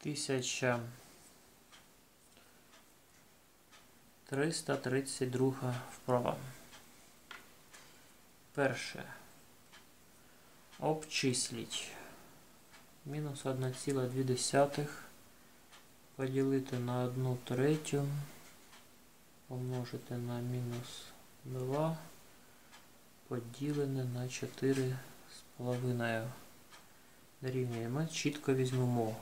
Тисяча триста тридцять друга вправа. Перше. Обчисліть. Мінус 1,2 поділити на 1 третю. Помножити на мінус 2. Поділене на 4 з половиною. Дорівнює. Чітко візьмемо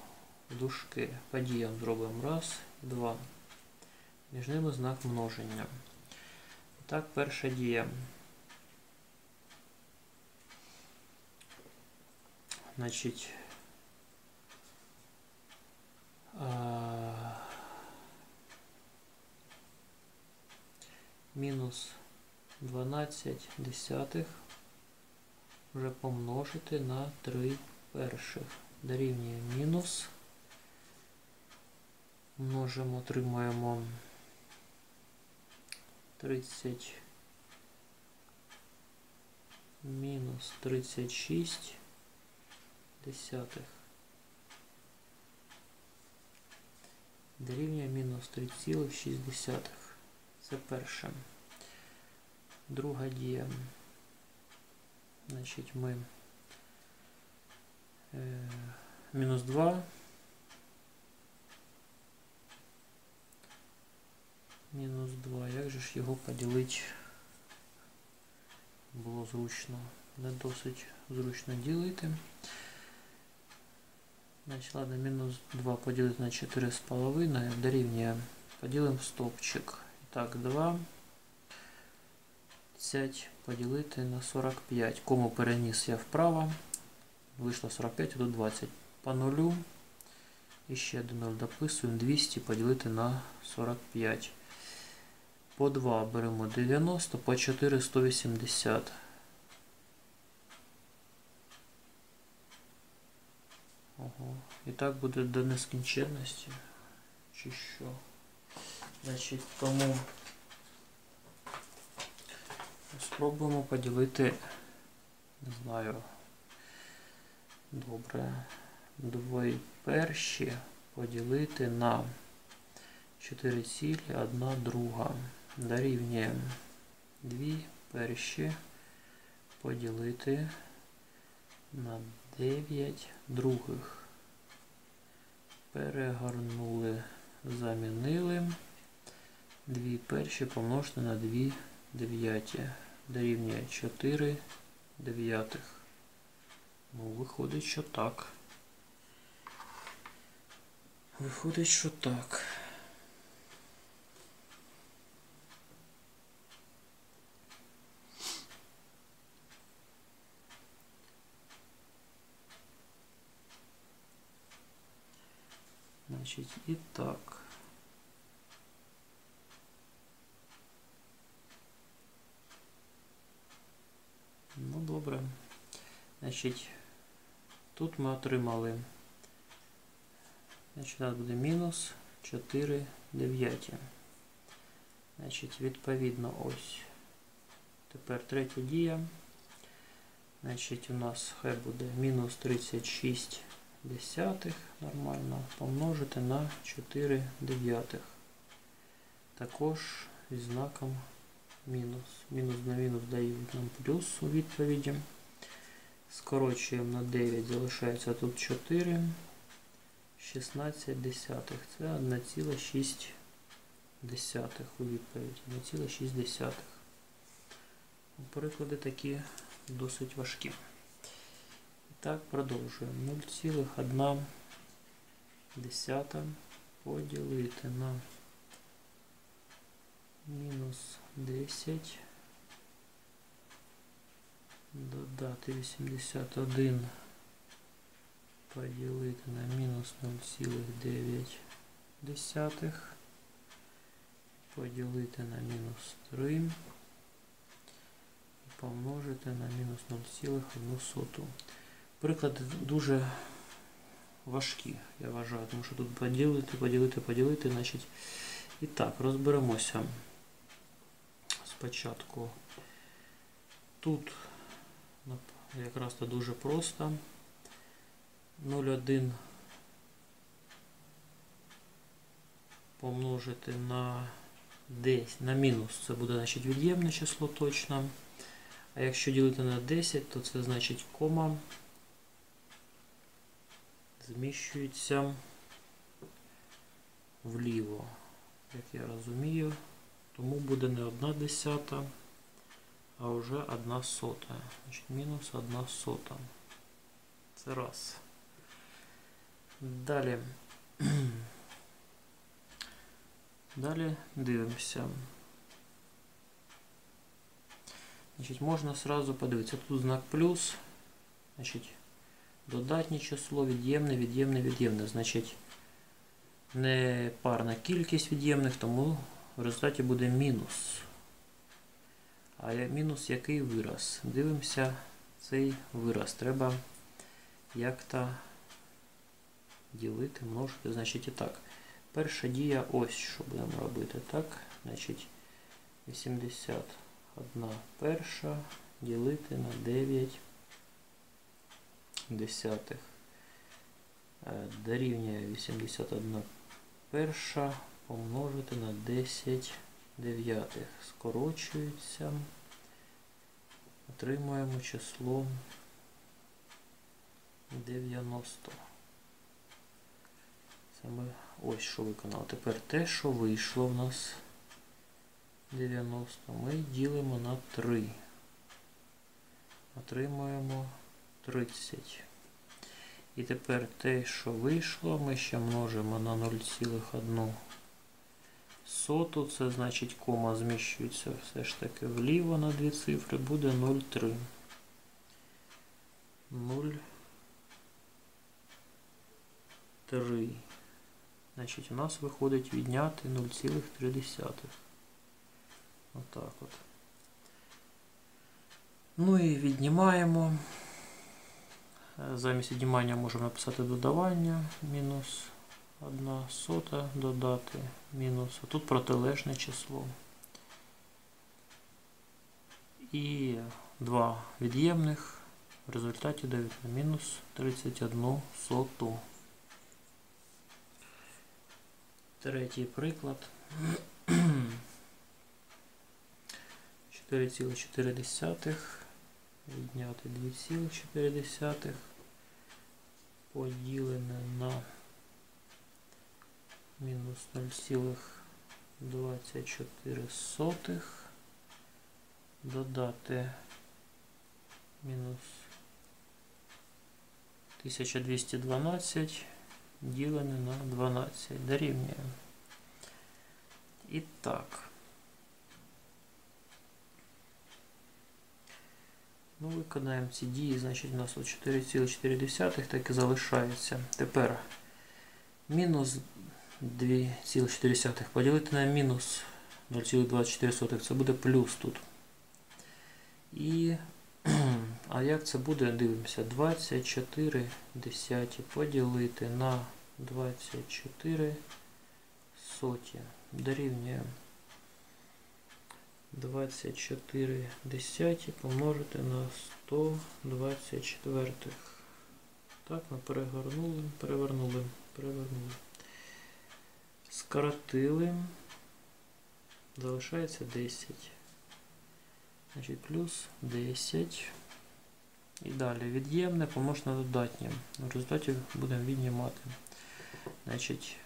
дужки. Подіям зробимо раз, два. Між ними знак множення. Так, перша дія. Значить, мінус 12 десятих вже помножити на 3 перших. Дорівнює мінус. Множимо, отримаємо 30 мінус 36 десятих. Дорівнює мінус 3,6. Це перше. Друга дія. Значить, ми е, мінус 2. Мінус 2. Як же ж його поділити було зручно? Не досить зручно ділити. Значить, ладно, мінус 2 поділити на 4,5 дорівнює. Поділимо стовпчик. Так, 2. 10 поділити на 45. Кому переніс я вправо. Вийшло 45, а тут 20. По нулю. І ще 1 0 дописуємо. 200 поділити на 45. По 2 беремо 90, по 4 180. Ого. І так буде до нескінченності. Чи що? Значить, тому спробуємо поділити, не знаю, добре, двої перші поділити на 4 цілі, 1 друга. Дорівнює 2 перші поділити на 9 других. Перегорнули, замінили. 2 перші помножити на 2 дев'яті. Дорівнює 4 дев'ятих. Ну, виходить, що так. Виходить, що так. Значить, і так. Ну, добре. Значить, тут ми отримали. Значить, у нас буде мінус 4 дев'яті. Значить, відповідно, ось. Тепер третя дія. Значить, у нас хай буде мінус 36 десятих нормально помножити на 4 дев'ятих. Також зі знаком мінус. Мінус на мінус дають нам плюс у відповіді. Скорочуємо на 9, залишається тут 4. 16 десятих. Це 1,6 десятих у відповіді. 1,6 десятих. Приклади такі досить важкі. Так, продовжуємо. 0,1 поділити на мінус 10. Додати 81 поділити на мінус 0,9 поділити на мінус 3 і помножити на мінус 0,1. Приклади дуже важкі, я вважаю, тому що тут поділити, поділити, поділити. значить. І так, розберемося спочатку. Тут якраз то дуже просто. 0,1 помножити на 10, на мінус, це буде значить від'ємне число точно. А якщо ділити на 10, то це значить кома зміщується вліво, як я розумію. Тому буде не одна десята, а вже одна сота. Значить, мінус одна сота. Це раз. Далі. Далі дивимося. Значить, можна сразу подивитися. Тут знак плюс. Значить, додатнє число, від'ємне, від'ємне, від'ємне. Значить, не парна кількість від'ємних, тому в результаті буде мінус. А мінус який вираз? Дивимося цей вираз. Треба як-то ділити, множити. Значить і так. Перша дія ось що будемо робити. Так, значить 81 перша ділити на 9 десятих. Е, Дорівнює 81 перша помножити на 10 дев'ятих. Скорочується. Отримуємо число 90. Це ми ось що виконали. Тепер те, що вийшло в нас 90, ми ділимо на 3. Отримуємо 30. І тепер те, що вийшло, ми ще множимо на 0,1 соту. Це значить кома зміщується все ж таки вліво на дві цифри, буде 0,3. 0,3. Значить, у нас виходить відняти 0,3. Отак от. Ну і віднімаємо. Замість віднімання можемо написати додавання. Мінус 1 сота додати мінус. А тут протилежне число. І два від'ємних в результаті дають на мінус 31 соту. Третій приклад. 4,4 відняти 2,4 поділене на мінус 0,24 додати мінус 1212 ділене на 12 дорівнює. І так. Ну, виконаємо ці дії, значить у нас 4,4 так і залишається. Тепер мінус 2,4 поділити на мінус 0,24, це буде плюс тут. І, а як це буде, дивимося, 24 десяті поділити на 24 соті. Дорівнює 24 десяті помножити на 124. Так, ми перегорнули, перевернули, перевернули. Скоротили. Залишається 10. Значить, плюс 10. І далі від'ємне помножити на додатнє. В результаті будемо віднімати. Значить,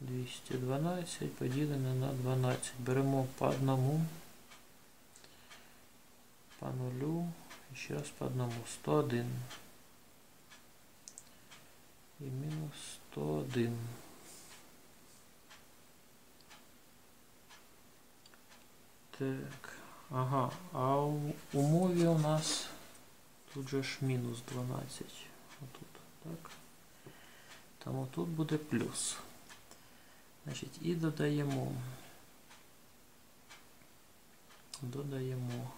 1212 поділене на 12. Беремо по одному, по нулю, і ще раз по одному. 101. І мінус 101. Так, ага, а у умові у нас тут же ж мінус 12. Отут, так. Тому тут буде плюс. Значить, і додаємо. Додаємо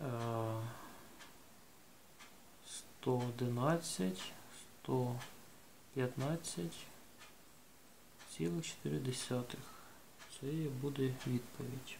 е, 111, 115 цілих 4 десятих. Це буде відповідь.